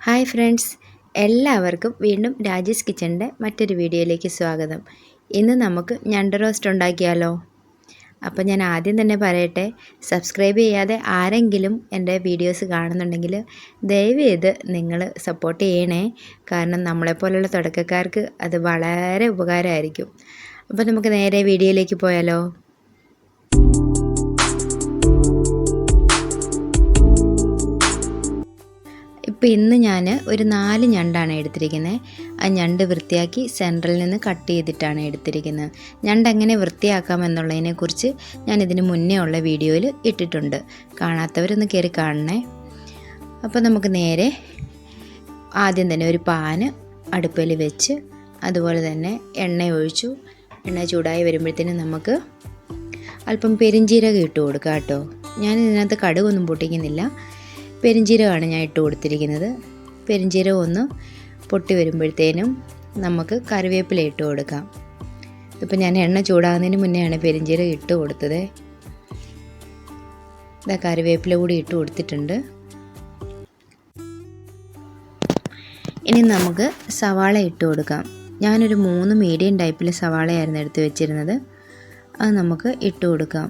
Hi friends എല്ലാവർക്കും വീണ്ടും രാജേഷ് കിച്ചണിന്റെ മറ്റൊരു വീഡിയോയിലേക്ക് സ്വാഗതം. ഇന്ന് നമുക്ക് ഞണ്ട് റോസ്റ്റ് ഉണ്ടാക്കിയാലോ? അപ്പോൾ ഞാൻ ആദ്യം തന്നെ പറയട്ടെ സബ്സ്ക്രൈബ് ചെയ്യാതെ ആരെങ്കിലും എന്റെ വീഡിയോസ് കാണുന്നുണ്ടെങ്കിൽ ദയവ് ചെയ്ത് നിങ്ങൾ സപ്പോർട്ട് ചെയ്യണേ. കാരണം നമ്മളെപ്പോലുള്ള തുടക്കക്കാർക്ക് അത് വളരെ ഉപകാരമായിരിക്കും. അപ്പോൾ നമുക്ക് നേരെ വീഡിയോയിലേക്ക് പോയാലോ? ഇപ്പോൾ ഇന്ന് ഞാൻ ഒരു നാല് ഞണ്ടാണ് എടുത്തിരിക്കുന്നത് ആ ഞണ്ട് വൃത്തിയാക്കി സെൻട്രിൽ നിന്ന് കട്ട് ചെയ്തിട്ടാണ് എടുത്തിരിക്കുന്നത് ഞണ്ട് എങ്ങനെ വൃത്തിയാക്കാം എന്നുള്ളതിനെക്കുറിച്ച് ഞാൻ ഇതിന് മുന്നേ ഉള്ള വീഡിയോയിൽ ഇട്ടിട്ടുണ്ട്. കാണാത്തവരൊന്ന് കയറി കാണണേ. അപ്പോൾ നമുക്ക് നേരെ ആദ്യം തന്നെ ഒരു പാന് അടുപ്പിൽ വെച്ച് അതുപോലെ തന്നെ എണ്ണ ഒഴിച്ചു. എണ്ണ ചൂടായി വരുമ്പോഴത്തേനും നമുക്ക് അല്പം പെരിഞ്ചീരകം ഇട്ട് കൊടുക്കാം കേട്ടോ. ഞാൻ ഇതിനകത്ത് കടുകൊന്നും പൊട്ടിക്കുന്നില്ല. പെരിഞ്ചീരകമാണ് ഞാൻ ഇട്ട് കൊടുത്തിരിക്കുന്നത്. പെരിഞ്ചീരകം ഒന്ന് പൊട്ടി വരുമ്പോഴത്തേനും നമുക്ക് കറിവേപ്പില ഇട്ട് കൊടുക്കാം. ഇപ്പം ഞാൻ എണ്ണ ചൂടാകുന്നതിന് മുന്നെയാണ് പെരിഞ്ചീരകം ഇട്ട് കൊടുത്തത്. ഇതാ കറിവേപ്പില കൂടി ഇട്ട് കൊടുത്തിട്ടുണ്ട്. ഇനി നമുക്ക് സവാള ഇട്ട് കൊടുക്കാം. ഞാനൊരു മൂന്ന് മീഡിയം ടൈപ്പിൽ സവാളയായിരുന്നു എടുത്ത് വെച്ചിരുന്നത്. അത് നമുക്ക് ഇട്ട് കൊടുക്കാം.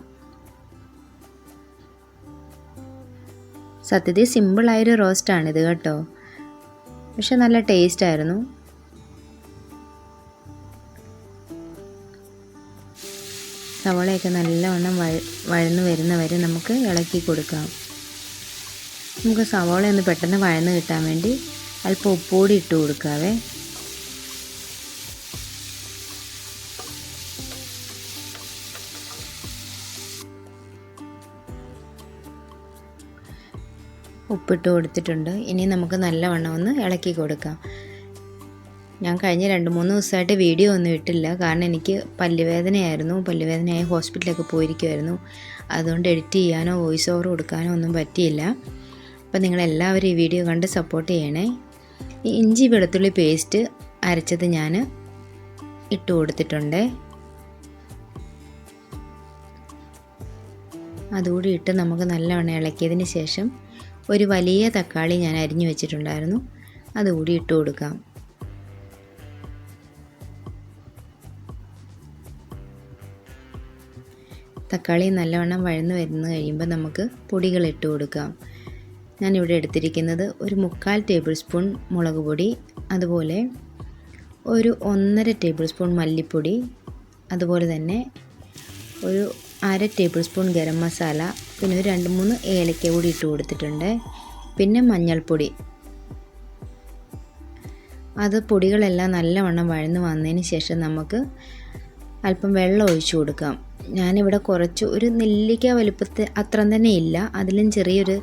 സത്യത്തിൽ സിമ്പിളായൊരു റോസ്റ്റാണിത് കേട്ടോ. പക്ഷെ നല്ല ടേസ്റ്റ് ആയിരുന്നു സവോളയൊക്കെ നല്ലവണ്ണം വഴ വഴന്ന് വരുന്ന വരെ നമുക്ക് ഇളക്കി കൊടുക്കാം. നമുക്ക് സവോള ഒന്ന് പെട്ടെന്ന് വഴന്ന് കിട്ടാൻ വേണ്ടി അല്പം ഉപ്പുകൂടി ഇട്ട് കൊടുക്കാവേ. ഉപ്പിട്ട് കൊടുത്തിട്ടുണ്ട്. ഇനി നമുക്ക് നല്ലവണ്ണം ഒന്ന് ഇളക്കി കൊടുക്കാം. ഞാൻ കഴിഞ്ഞ രണ്ട് മൂന്ന് ദിവസമായിട്ട് വീഡിയോ ഒന്നും ഇട്ടില്ല. കാരണം എനിക്ക് പല്ലുവേദനയായിരുന്നു. പല്ലുവേദനയായി ഹോസ്പിറ്റലൊക്കെ പോയിരിക്കുമായിരുന്നു അതുകൊണ്ട് എഡിറ്റ് ചെയ്യാനോ വോയിസ് ഓവർ കൊടുക്കാനോ ഒന്നും പറ്റിയില്ല. അപ്പം നിങ്ങളെല്ലാവരും ഈ വീഡിയോ കണ്ട് സപ്പോർട്ട് ചെയ്യണേ. ഈ ഇഞ്ചി വെളുത്തുള്ളി പേസ്റ്റ് അരച്ചത് ഞാൻ ഇട്ട് കൊടുത്തിട്ടുണ്ട്. അതുകൂടി ഇട്ട് നമുക്ക് നല്ലവണ്ണം ഇളക്കിയതിന് ശേഷം ഒരു വലിയ തക്കാളി ഞാൻ അരിഞ്ഞു വെച്ചിട്ടുണ്ടായിരുന്നു. അതുകൂടി ഇട്ട് കൊടുക്കാം. തക്കാളി നല്ലവണ്ണം വഴന്നു വരുന്ന കഴിയുമ്പോൾ നമുക്ക് പൊടികൾ ഇട്ട് കൊടുക്കാം. ഞാനിവിടെ എടുത്തിരിക്കുന്നത് ഒരു മുക്കാൽ ടേബിൾ സ്പൂൺ മുളക് പൊടി അതുപോലെ ഒരു ഒന്നര ടേബിൾ സ്പൂൺ മല്ലിപ്പൊടി അതുപോലെ തന്നെ ഒരു അര ടേബിൾ സ്പൂൺ ഗരം മസാല പിന്നെ ഒരു രണ്ട് മൂന്ന് ഏലക്ക കൂടി ഇട്ട് കൊടുത്തിട്ടുണ്ട്. പിന്നെ മഞ്ഞൾപ്പൊടി. അത് പൊടികളെല്ലാം നല്ലവണ്ണം വഴന്ന് വന്നതിന് ശേഷം നമുക്ക് അല്പം വെള്ളം ഒഴിച്ചു കൊടുക്കാം. ഞാനിവിടെ കുറച്ച് ഒരു നെല്ലിക്ക വലുപ്പത്തെ അത്ര തന്നെ ഇല്ല. അതിലും ചെറിയൊരു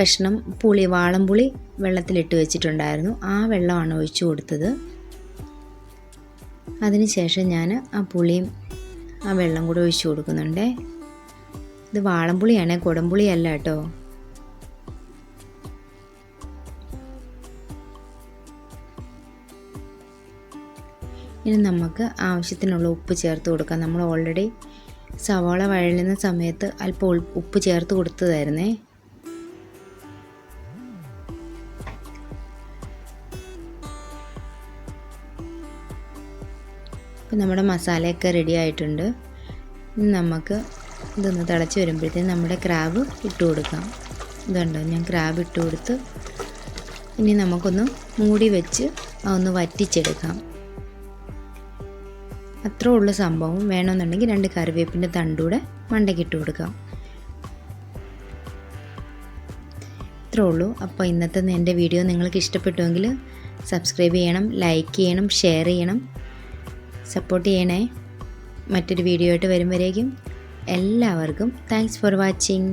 കഷ്ണം പുളി വാളംപുളി വെള്ളത്തിലിട്ട് വെച്ചിട്ടുണ്ടായിരുന്നു. ആ വെള്ളമാണ് ഒഴിച്ചു കൊടുത്തത്. അതിനുശേഷം ഞാൻ ആ പുളിയും ആ വെള്ളം കൂടെ ഒഴിച്ചു കൊടുക്കുന്നുണ്ടേ. ഇത് വാളംപുളിയാണ് കുടംപുളിയല്ല കേട്ടോ. ഇനി നമുക്ക് ആവശ്യത്തിനുള്ള ഉപ്പ് ചേർത്ത് കൊടുക്കാം. നമ്മൾ ഓൾറെഡി സവാള വഴലുന്ന സമയത്ത് അല്പം ഉപ്പ് ചേർത്ത് കൊടുത്തതായിരുന്നേ. ഇപ്പം നമ്മുടെ മസാലയൊക്കെ റെഡി ആയിട്ടുണ്ട്. നമുക്ക് ഇതൊന്ന് തിളച്ച് വരുമ്പോഴത്തേക്കും നമ്മുടെ ക്രാബ് ഇട്ട് കൊടുക്കാം. ഇതുണ്ടോ? ഞാൻ ക്രാബ് ഇട്ട് കൊടുത്ത് ഇനി നമുക്കൊന്ന് മൂടി വെച്ച് അതൊന്ന് വറ്റിച്ചെടുക്കാം. അത്രേ ഉള്ള സംഭവം. വേണമെന്നുണ്ടെങ്കിൽ രണ്ട് കറിവേപ്പിന്റെ തണ്ടൂടെ മണ്ടയ്ക്ക് ഇട്ട് കൊടുക്കാം. ഇത്രേ ഉള്ളൂ. അപ്പോൾ ഇന്നത്തെ എന്റെ വീഡിയോ നിങ്ങൾക്ക് ഇഷ്ടപ്പെട്ടുവെങ്കിൽ സബ്സ്ക്രൈബ് ചെയ്യണം ലൈക്ക് ചെയ്യണം ഷെയർ ചെയ്യണം സപ്പോർട്ട് ചെയ്യണേ. മറ്റൊരു വീഡിയോ ആയിട്ട് വരുമ്പോഴേക്കും എല്ലാവർക്കും താങ്ക്സ് ഫോർ വാച്ചിങ്